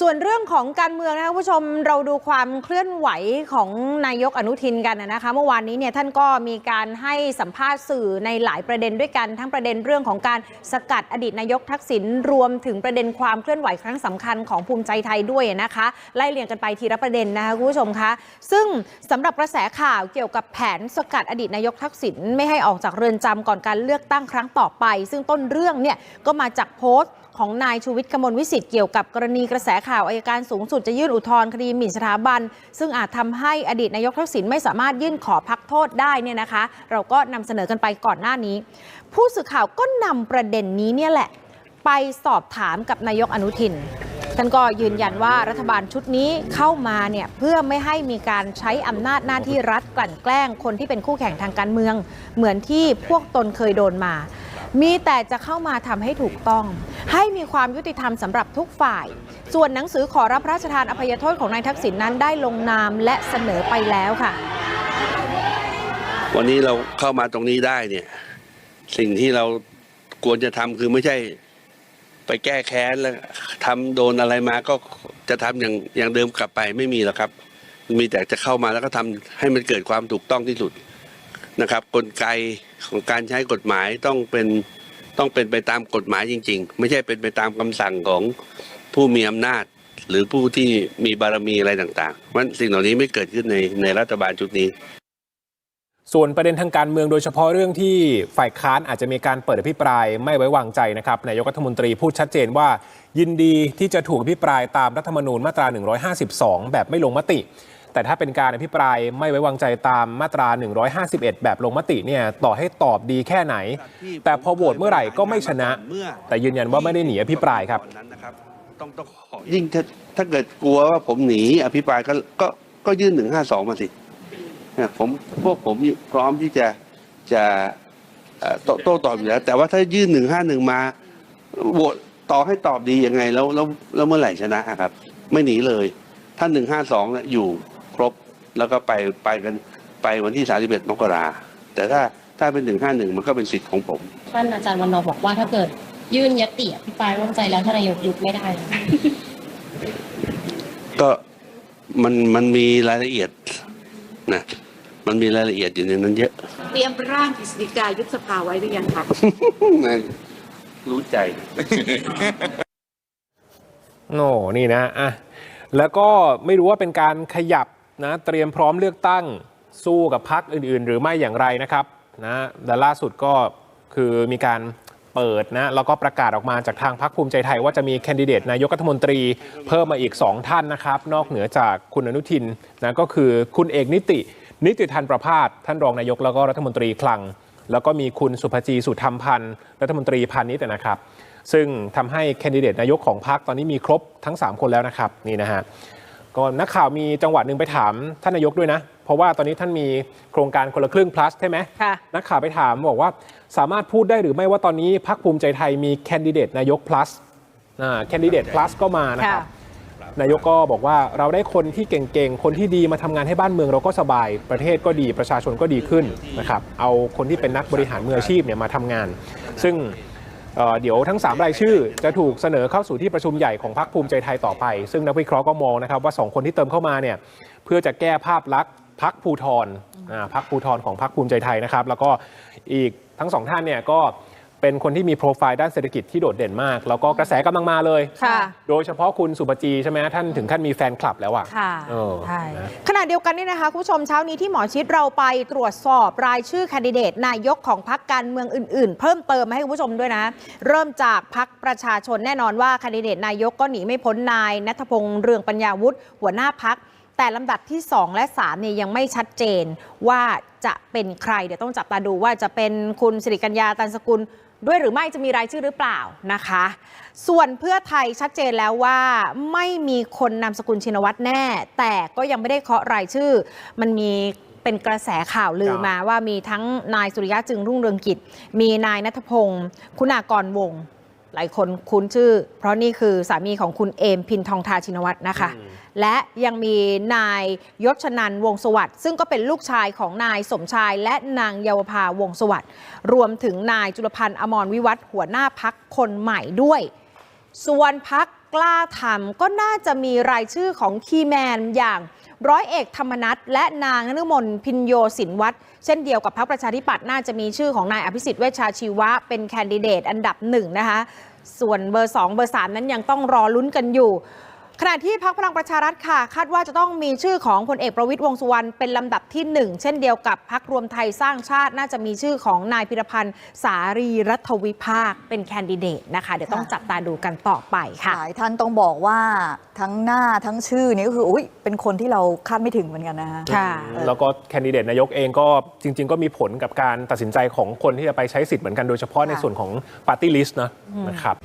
ส่วนเรื่องของการเมืองนะคะผู้ชมเราดูความเคลื่อนไหวของนายกอนุทินกันนะคะเมื่อวานนี้เนี่ยท่านก็มีการให้สัมภาษณ์สื่อในหลายประเด็นด้วยกัน ทั้งประเด็นเรื่องของการสกัดอดีตนายกทักษิณรวมถึงประเด็นความเคลื่อนไหวครั้งสำคัญของภูมิใจไทยด้วยนะคะไล่เรียงกันไปทีละประเด็นนะคะคุณผู้ชมคะซึ่งสำหรับกระแสข่าวเกี่ยวกับแผนสกัดอดีตนายกทักษิณไม่ให้ออกจากเรือนจำก่อนการเลือกตั้งครั้งต่อไป ซึ่งต้นเรื่องเนี่ยก็มาจากโพสต์ของนายชูวิทย์กมลวิสิทธิ์เกี่ยวกับกรณีกระแสข่าวอายการสูงสุดจะยื่นอุทธรณ์คดีหมิ่นสถาบัน ซึ่งอาจทำให้อดีตนายกทักษิณไม่สามารถยื่นขอพักโทษได้เนี่ยนะคะ เราก็นำเสนอกันไปก่อนหน้านี้ ผู้สื่อข่าวก็นำประเด็นนี้เนี่ยแหละ ไปสอบถามกับนายกอนุทินท่านก็ยืนยันว่ารัฐบาลชุดนี้เข้ามาเนี่ยเพื่อไม่ให้มีการใช้อำนาจหน้าที่รัฐกลั่นแกล้งคนที่เป็นคู่แข่งทางการเมือง เหมือนที่พวกตนเคยโดนมา มีแต่จะเข้ามาทำให้ถูกต้อง ให้มีความยุติธรรมสำหรับทุกฝ่าย ส่วนหนังสือขอรับพระราชทานอภัยโทษของนายทักษิณนั้นได้ลงนามและเสนอไปแล้วค่ะ วันนี้เราเข้ามาตรงนี้ได้เนี่ย สิ่งที่เราควรจะทำคือไม่ใช่ไปแก้แค้นแล้วทำโดนอะไรมาก็จะทำอย่างอย่างเดิมกลับไปไม่มีหรอกครับ มีแต่จะเข้ามาแล้วก็ทำให้มันเกิดความถูกต้องที่สุด นะครับกลไกของการใช้กฎหมายต้องเป็นต้องเป็นไปตามกฎหมายจริง ๆ ไม่ใช่เป็นไปตามคำสั่งของผู้มีอำนาจ หรือผู้ที่มีบารมีอะไรต่างๆเพราะฉะนั้นสิ่งเหล่านี้ไม่เกิดขึ้นในในรัฐบาลชุดนี้ ส่วนประเด็นทางการเมืองโดยเฉพาะเรื่องที่ฝ่ายค้านอาจจะมีการเปิดอภิปรายไม่ไว้วางใจนะครับนายกรัฐมนตรีพูดชัดเจนว่า ยินดีที่จะถูกอภิปรายตามรัฐธรรมนูญมาตรา 152 แบบไม่ลงมติ แต่ถ้าเป็นการอภิปรายไม่ไว้วางใจตามมาตรา 151 แบบลงมติเนี่ยต่อให้ตอบดีแค่ไหน แต่พอโหวตเมื่อไหร่ก็ไม่ชนะ แต่ยืนยันว่าไม่ได้หนีอภิปรายครับต้องต้องขอยิ่งถ้าถ้าเกิดกลัวว่าผมหนีอภิปรายก็ก็ก็ยื่นหนึ่งห้าสองมาสิเนี่ยผมพวกผมพร้อมที่จะจะเอ่อโต้โต้ตอบอยู่แล้ว แต่ว่าถ้ายื่นหนึ่งห้าหนึ่งมาโหวตต่อให้ตอบดียังไงแล้วแล้วแล้วเมื่อไหร่ชนะครับ ไม่หนีเลยถ้าหนึ่งห้าสองอยู่ ครบ แล้วก็ไปไปกันไปวันที่สามสิบเอ็ดมกราแต่ถ้าถ้าเป็นหนึ่งห้าหนึ่งมันก็เป็นสิทธิ์ของผม ท่านอาจารย์วันนอร์บอกว่าถ้าเกิดยื่นยติอภิปรายไว้วางใจแล้วท่านนายกยุบไม่ได้นะก็มันมันมีรายละเอียดนะมันมีรายละเอียดอยู่ในนั้นเยอะ เตรียมร่างกฤษฎีกายุบสภาไว้หรือยังคะ รู้ใจ โน่นี่นะอะแล้วก็ไม่รู้ว่าเป็นการขยับ นะเตรียมพร้อมเลือกตั้งสู้กับพักอื่น ๆ หรือไม่อย่างไรนะครับนะแต่ล่าสุดก็คือมีการเปิดนะแล้วก็ประกาศออกมาจากทางพักภูมิใจไทย ว่าจะมีแคนดิเดตนายกรัฐมนตรีเพิ่มมาอีก 2 ท่านนะครับ นอกเหนือจากคุณอนุทินนะก็คือคุณเอกนิติ นิติทันประพาสท่านรองนายกแล้วก็รัฐมนตรีคลัง แล้วก็มีคุณสุภจีสุธรรมพันธ์รัฐมนตรีพาณิชย์นะครับ ซึ่งทำให้แคนดิเดตนายกของพรรคตอนนี้มีครบทั้ง 3 คนแล้วนะครับนี่นะฮะ ก็นักข่าวมีจังหวะหนึ่งไปถามท่านนายกด้วยนะ เพราะว่าตอนนี้ท่านมีโครงการคนละครึ่ง plus ใช่ไหมค่ะนักข่าวไปถามบอกว่าสามารถพูดได้หรือไม่ว่าตอนนี้พรรคภูมิใจไทยมีแคนดิเดตนายก plus อ่าแคนดิเดต plus ก็มานะครับนายกก็บอกว่าเราได้คนที่เก่งๆ คนที่ดีมาทำงานให้บ้านเมืองเราก็สบาย ประเทศก็ดีประชาชนก็ดีขึ้นนะครับ เอาคนที่เป็นนักบริหารมืออาชีพเนี่ยมาทำงาน ซึ่ง เเดี๋ยวทั้ง 3 รายชื่อ จะถูกเสนอเข้าสู่ที่ประชุมใหญ่ของพรรคภูมิใจไทยต่อไป ซึ่งนักวิเคราะห์ก็มองนะครับว่า 2 คนที่เติมเข้ามาเนี่ยเพื่อจะแก้ภาพลักษณ์พรรคภูทรพรรคภูทรของพรรคภูมิใจไทยนะครับ แล้วก็อีกทั้งสองท่านเนี่ยก็ เป็นคนที่มีโปรไฟล์ด้านเศรษฐกิจที่โดดเด่นมาก แล้วก็กระแสกำลังมาเลย ค่ะ โดยเฉพาะคุณสุปจีใช่ไหมท่านถึงขั้นมีแฟนคลับแล้วอะค่ะเออใช่ นะ ขณะเดียวกันนี่นะคะ คุณผู้ชมเช้านี้ที่หมอชิดเราไปตรวจสอบรายชื่อแคนดิเดตนายกของพรรคการเมืองอื่น ๆ เพิ่มเติมมาให้คุณผู้ชมด้วยนะ เริ่มจากพรรคประชาชนแน่นอนว่าแคนดิเดตนายกก็หนีไม่พ้นนายนัทพงษ์เรืองปัญญาวุฒิหัวหน้าพัก แต่ลำดับที่ 2 และ3เนี่ยยังไม่ชัดเจนว่าจะเป็นใคร เดี๋ยวต้องจับตาดูว่าจะเป็นคุณสิริกัญญาตันสกุล ด้วยหรือไม่จะมีรายชื่อหรือเปล่านะคะ ส่วนเพื่อไทยชัดเจนแล้วว่าไม่มีคนนามสกุลชินวัตรแน่ แต่ก็ยังไม่ได้เคาะรายชื่อ มันมีเป็นกระแสข่าวลือมาว่ามีทั้งนายสุริยะจึงรุ่งเรืองกิจ มีนายนัทพงศ์คุณากรวง หลายคนคุ้นชื่อ เพราะนี่คือสามีของคุณเอมพินทองทาชินวัตรนะคะ และยังมีนายยศชนันท์วงศ์สวัสดิ์ซึ่งก็เป็นลูกชายของนายสมชาย และนางเยาวภาวงศ์สวัสดิ์รวมถึงนายจุลพันธ์อมรวิวัฒน์หัวหน้าพักคนใหม่ด้วย ส่วนพักกล้าทำก็น่าจะมีรายชื่อของคีย์แมนอย่าง ร้อยเอกธรรมนัฐและนางนฤมลพินโยสินวัตรเช่นเดียวกับพรรคประชาธิปัตย์น่าจะมีชื่อของนายอภิสิทธิ์เวชชาชีวะ เป็นแคนดิเดตอันดับหนึ่งนะคะส่วนเบอร์ 2 เบอร์ 3 นั้นยังต้องรอลุ้นกันอยู่ ขณะที่พักพลังประชารัฐค่ะ คาดว่าจะต้องมีชื่อของพลเอกประวิตยวงษ์สุวรรณเป็นลำดับที่ 1 เช่นเดียวกับพักรวมไทยสร้างชาติน่าจะมีชื่อของนายพิรพันธ์สารีรัฐวิภาคเป็นแคนดิเดตนะคะ เดี๋ยวต้องค่ะจับตาดูกันต่อไปค่ะ หลายท่านต้องบอกว่าทั้งหน้าทั้งชื่อนี่ก็คืออุ้ยเป็นคนที่เราคาดไม่ถึงเหมือนกันนะฮะค่ะแล้วก็แคนดิเดตนายกเองก็จริง ๆ ก็มีผลกับการตัดสินใจของคนที่จะไปใช้สิทธิ์เหมือนกันโดยเฉพาะในค่ะส่วนของปาร์ตี้ลิสต์นะนะครับ